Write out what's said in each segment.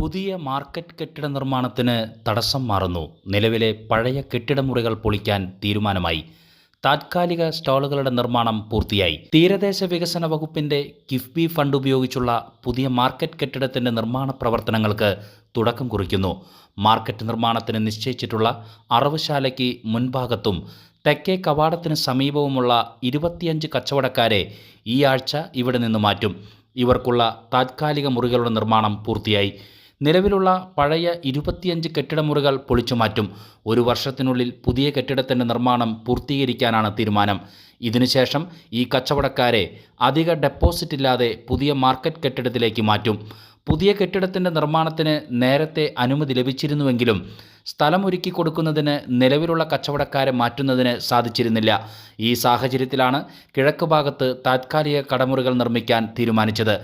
പുതിയ മാർക്കറ്റ് കെട്ടിട നിർമ്മാണത്തിന് തടസ്സം മാറുന്നു. നിലവിലെ പഴയ കെട്ടിടമുറികൾ പൊളിക്കാൻ തീരുമാനമായി. താത്കാലിക സ്റ്റാളുകളുടെ നിർമ്മാണം പൂർത്തിയായി. തീരദേശ വികസന വകുപ്പിന്റെ കിഫ്ബി ഫണ്ട് ഉപയോഗിച്ചുള്ള പുതിയ മാർക്കറ്റ് കെട്ടിടത്തിന്റെ നിർമ്മാണ പ്രവർത്തനങ്ങൾക്ക് തുടക്കം കുറിക്കുന്നു. മാർക്കറ്റ് നിർമ്മാണത്തിന് നിശ്ചയിച്ചിട്ടുള്ള അറവുശാലയ്ക്ക് മുൻഭാഗത്തും തെക്കേ കവാടത്തിന് സമീപവുമുള്ള ഇരുപത്തിയഞ്ച് കച്ചവടക്കാരെ ഈ ആഴ്ച ഇവിടെ നിന്ന് മാറ്റും. ഇവർക്കുള്ള താത്കാലിക മുറികളുടെ നിർമ്മാണം പൂർത്തിയായി. നിലവിലുള്ള പഴയ ഇരുപത്തിയഞ്ച് കെട്ടിടമുറികൾ പൊളിച്ചുമാറ്റും ഒരു വർഷത്തിനുള്ളിൽ പുതിയ കെട്ടിടത്തിന്റെ നിർമ്മാണം പൂർത്തീകരിക്കാനാണ് തീരുമാനം. ഇതിനുശേഷം ഈ കച്ചവടക്കാരെ അധിക ഡെപ്പോസിറ്റ് ഇല്ലാതെ പുതിയ മാർക്കറ്റ് കെട്ടിടത്തിലേക്ക് മാറ്റും. പുതിയ കെട്ടിടത്തിന്റെ നിർമ്മാണത്തിന് നേരത്തെ അനുമതി ലഭിച്ചിരുന്നുവെങ്കിലും സ്ഥലം ഒരുക്കി കൊടുക്കുന്നതിന് നിലവിലുള്ള കച്ചവടക്കാരെ മാറ്റുന്നതിന് സാധിച്ചിരുന്നില്ല. ഈ സാഹചര്യത്തിലാണ് കിഴക്ക് ഭാഗത്ത് താത്കാലിക കടമുറികൾ നിർമ്മിക്കാൻ തീരുമാനിച്ചത്.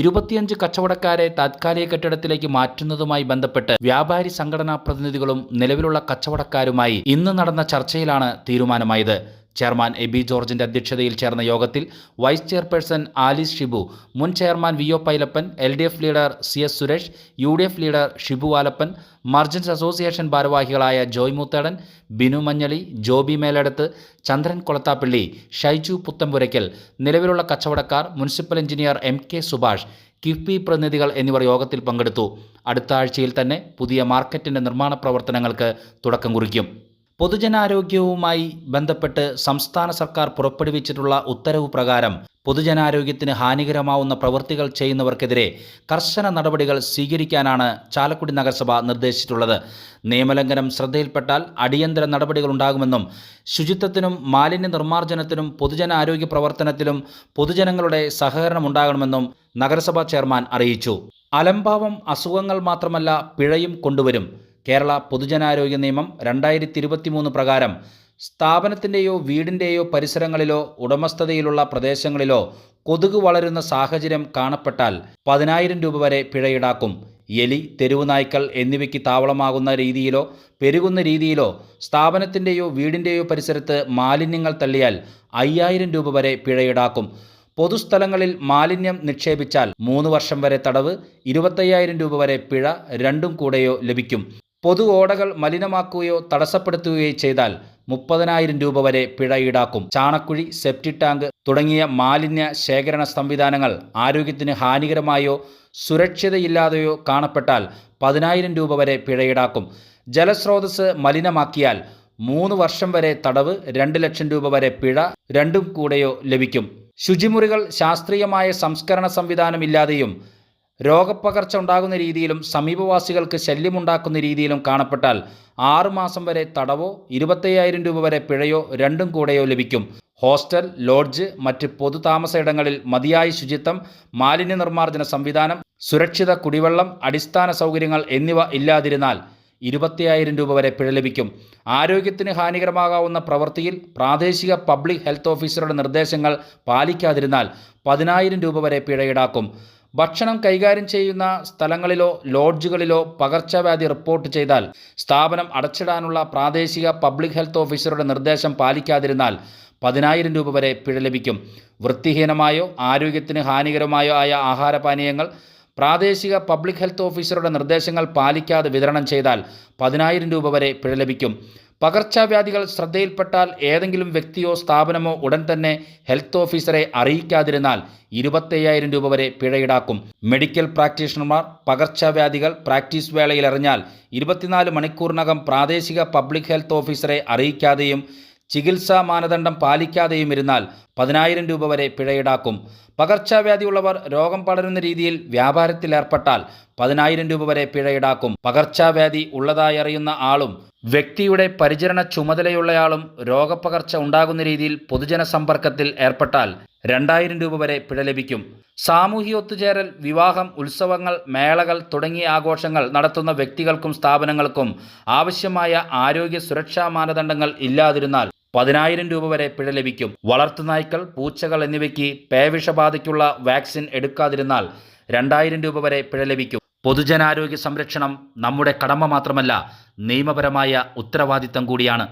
ഇരുപത്തിയഞ്ച് കച്ചവടക്കാരെ താത്കാലിക കെട്ടിടത്തിലേക്ക് മാറ്റുന്നതുമായി ബന്ധപ്പെട്ട് വ്യാപാരി സംഘടനാ പ്രതിനിധികളും നിലവിലുള്ള കച്ചവടക്കാരുമായി ഇന്ന് നടന്ന ചർച്ചയിലാണ് തീരുമാനമായത്. ചെയർമാൻ എ ബി ജോർജിന്റെ അധ്യക്ഷതയിൽ ചേർന്ന യോഗത്തിൽ വൈസ് ചെയർപേഴ്സൺ ആലിസ് ഷിബു മുൻ chairman V O Pailappan L D F leader C S Suresh U D F leader Shibu Valappan merchants association ഭാരവാഹികളായ ജോയ് മുത്തേടൻ ബിനു മഞ്ഞളി ജോബി മേലെടുത്ത് ചന്ദ്രൻ കൊളത്താപ്പള്ളി ഷൈജു പുത്തമ്പുരയ്ക്കൽ നിലവിലുള്ള കച്ചവടക്കാർ municipal engineer M K Subhash KIIFB പ്രതിനിധികൾ എന്നിവർ യോഗത്തിൽ പങ്കെടുത്തു. അടുത്ത ആഴ്ചയിൽ തന്നെ പുതിയ മാർക്കറ്റിന്റെ നിർമ്മാണ പ്രവർത്തനങ്ങൾക്ക് തുടക്കം കുറിക്കും. പൊതുജനാരോഗ്യവുമായി ബന്ധപ്പെട്ട് സംസ്ഥാന സർക്കാർ പുറപ്പെടുവിച്ചിട്ടുള്ള ഉത്തരവ് പ്രകാരം പൊതുജനാരോഗ്യത്തിന് ഹാനികരമാവുന്ന പ്രവൃത്തികൾ ചെയ്യുന്നവർക്കെതിരെ കർശന നടപടികൾ സ്വീകരിക്കാനാണ് ചാലക്കുടി നഗരസഭ നിർദ്ദേശിച്ചിട്ടുള്ളത്. നിയമലംഘനം ശ്രദ്ധയിൽപ്പെട്ടാൽ അടിയന്തര നടപടികൾ ഉണ്ടാകുമെന്നും ശുചിത്വത്തിനും മാലിന്യ നിർമ്മാർജനത്തിനും പൊതുജനാരോഗ്യ പ്രവർത്തനത്തിലും പൊതുജനങ്ങളുടെ സഹകരണം ഉണ്ടാകണമെന്നും നഗരസഭാ ചെയർമാൻ അറിയിച്ചു. അലംഭാവം അസുഖങ്ങൾ മാത്രമല്ല പിഴയും കൊണ്ടുവരും. കേരള പൊതുജനാരോഗ്യ നിയമം രണ്ടായിരത്തി ഇരുപത്തിമൂന്ന് പ്രകാരം സ്ഥാപനത്തിന്റെയോ വീടിന്റെയോ പരിസരങ്ങളിലോ ഉടമസ്ഥതയിലുള്ള പ്രദേശങ്ങളിലോ കൊതുക് വളരുന്ന സാഹചര്യം കാണപ്പെട്ടാൽ പതിനായിരം രൂപ വരെ പിഴയിടാക്കും. എലി തെരുവുനായ്ക്കൾ എന്നിവയ്ക്ക് താവളമാകുന്ന രീതിയിലോ പെരുകുന്ന രീതിയിലോ സ്ഥാപനത്തിന്റെയോ വീടിന്റെയോ പരിസരത്ത് മാലിന്യങ്ങൾ തള്ളിയാൽ അയ്യായിരം രൂപ വരെ പിഴയിടാക്കും. പൊതുസ്ഥലങ്ങളിൽ മാലിന്യം നിക്ഷേപിച്ചാൽ മൂന്ന് വർഷം വരെ തടവ് ഇരുപത്തയ്യായിരം രൂപ വരെ പിഴ രണ്ടും കൂടെയോ ലഭിക്കും. പൊതു ഓടകൾ മലിനമാക്കുകയോ തടസ്സപ്പെടുത്തുകയോ ചെയ്താൽ മുപ്പതിനായിരം രൂപ വരെ പിഴ ഈടാക്കും. ചാണക്കുഴി സെപ്റ്റി ടാങ്ക് തുടങ്ങിയ മാലിന്യ ശേഖരണ സംവിധാനങ്ങൾ ആരോഗ്യത്തിന് ഹാനികരമായോ സുരക്ഷിതയില്ലാതെയോ കാണപ്പെട്ടാൽ പതിനായിരം രൂപ വരെ പിഴ ഈടാക്കും. ജലസ്രോതസ് മലിനമാക്കിയാൽ മൂന്ന് വർഷം വരെ തടവ് രണ്ട് ലക്ഷം രൂപ വരെ പിഴ രണ്ടും കൂടെയോ ലഭിക്കും. ശുചിമുറികൾ ശാസ്ത്രീയമായ സംസ്കരണ സംവിധാനമില്ലാതെയും രോഗപ്പകർച്ച ഉണ്ടാകുന്ന രീതിയിലും സമീപവാസികൾക്ക് ശല്യമുണ്ടാക്കുന്ന രീതിയിലും കാണപ്പെട്ടാൽ ആറുമാസം വരെ തടവോ ഇരുപത്തയ്യായിരം രൂപ വരെ പിഴയോ രണ്ടും കൂടെയോ ലഭിക്കും. ഹോസ്റ്റൽ ലോഡ്ജ് മറ്റ് പൊതു ഇടങ്ങളിൽ മതിയായ ശുചിത്വം മാലിന്യ നിർമ്മാർജന സംവിധാനം സുരക്ഷിത കുടിവെള്ളം അടിസ്ഥാന സൗകര്യങ്ങൾ എന്നിവ ഇല്ലാതിരുന്നാൽ ഇരുപത്തിയായിരം രൂപ വരെ പിഴ ലഭിക്കും. ആരോഗ്യത്തിന് ഹാനികരമാകാവുന്ന പ്രവൃത്തിയിൽ പ്രാദേശിക പബ്ലിക് ഹെൽത്ത് ഓഫീസറുടെ നിർദ്ദേശങ്ങൾ പാലിക്കാതിരുന്നാൽ പതിനായിരം രൂപ വരെ പിഴ ഈടാക്കും. ഭക്ഷണം കൈകാര്യം ചെയ്യുന്ന സ്ഥലങ്ങളിലോ ലോഡ്ജുകളിലോ പകർച്ചവ്യാധി റിപ്പോർട്ട് ചെയ്താൽ സ്ഥാപനം അടച്ചിടാനുള്ള പ്രാദേശിക പബ്ലിക് ഹെൽത്ത് ഓഫീസറുടെ നിർദ്ദേശം പാലിക്കാതിരുന്നാൽ പതിനായിരം രൂപ വരെ പിഴ ലഭിക്കും. വൃത്തിഹീനമായോ ആരോഗ്യത്തിന് ഹാനികരമായോ ആയ ആഹാരപാനീയങ്ങൾ പ്രാദേശിക പബ്ലിക് ഹെൽത്ത് ഓഫീസറുടെ നിർദ്ദേശങ്ങൾ പാലിക്കാതെ വിതരണം ചെയ്താൽ പതിനായിരം രൂപ വരെ പിഴ ലഭിക്കും. പകർച്ചവ്യാധികൾ ശ്രദ്ധയിൽപ്പെട്ടാൽ ഏതെങ്കിലും വ്യക്തിയോ സ്ഥാപനമോ ഉടൻ തന്നെ ഹെൽത്ത് ഓഫീസറെ അറിയിക്കാതിരുന്നാൽ ഇരുപത്തയ്യായിരം രൂപ വരെ പിഴ ഈടാക്കും മെഡിക്കൽ പ്രാക്ടീഷണർമാർ പകർച്ചവ്യാധികൾ പ്രാക്ടീസ് വേളയിൽ അറിഞ്ഞാൽ ഇരുപത്തിനാല് മണിക്കൂറിനകം പ്രാദേശിക പബ്ലിക് ഹെൽത്ത് ഓഫീസറെ അറിയിക്കാതെയും ചികിത്സാ മാനദണ്ഡം പാലിക്കാതെയും ഇരുന്നാൽ പതിനായിരം രൂപ വരെ പിഴ ഈടാക്കും പകർച്ചവ്യാധിയുള്ളവർ രോഗം പടരുന്ന രീതിയിൽ വ്യാപാരത്തിൽ ഏർപ്പെട്ടാൽ പതിനായിരം രൂപ വരെ പിഴ ഈടാക്കും. പകർച്ചവ്യാധി ഉള്ളതായി അറിയുന്ന ആളും വ്യക്തിയുടെ പരിചരണ ചുമതലയുള്ളയാളും രോഗപ്പകർച്ച ഉണ്ടാകുന്ന രീതിയിൽ പൊതുജന സമ്പർക്കത്തിൽ ഏർപ്പെട്ടാൽ രണ്ടായിരം രൂപ വരെ പിഴ ലഭിക്കും. സാമൂഹ്യ ഒത്തുചേരൽ വിവാഹം ഉത്സവങ്ങൾ മേളകൾ തുടങ്ങിയ ആഘോഷങ്ങൾ നടത്തുന്ന വ്യക്തികൾക്കും സ്ഥാപനങ്ങൾക്കും ആവശ്യമായ ആരോഗ്യ സുരക്ഷാ മാനദണ്ഡങ്ങൾ ഇല്ലാതിരുന്നാൽ പതിനായിരം രൂപ വരെ പിഴ ലഭിക്കും. വളർത്തുനായ്ക്കൾ പൂച്ചകൾ എന്നിവയ്ക്ക് പേവിഷബാധയ്ക്കുള്ള വാക്സിൻ എടുക്കാതിരുന്നാൽ രണ്ടായിരം രൂപ വരെ പിഴ ലഭിക്കും. പൊതുജനാരോഗ്യ സംരക്ഷണം നമ്മുടെ കടമ മാത്രമല്ല നിയമപരമായ ഉത്തരവാദിത്തം കൂടിയാണ്.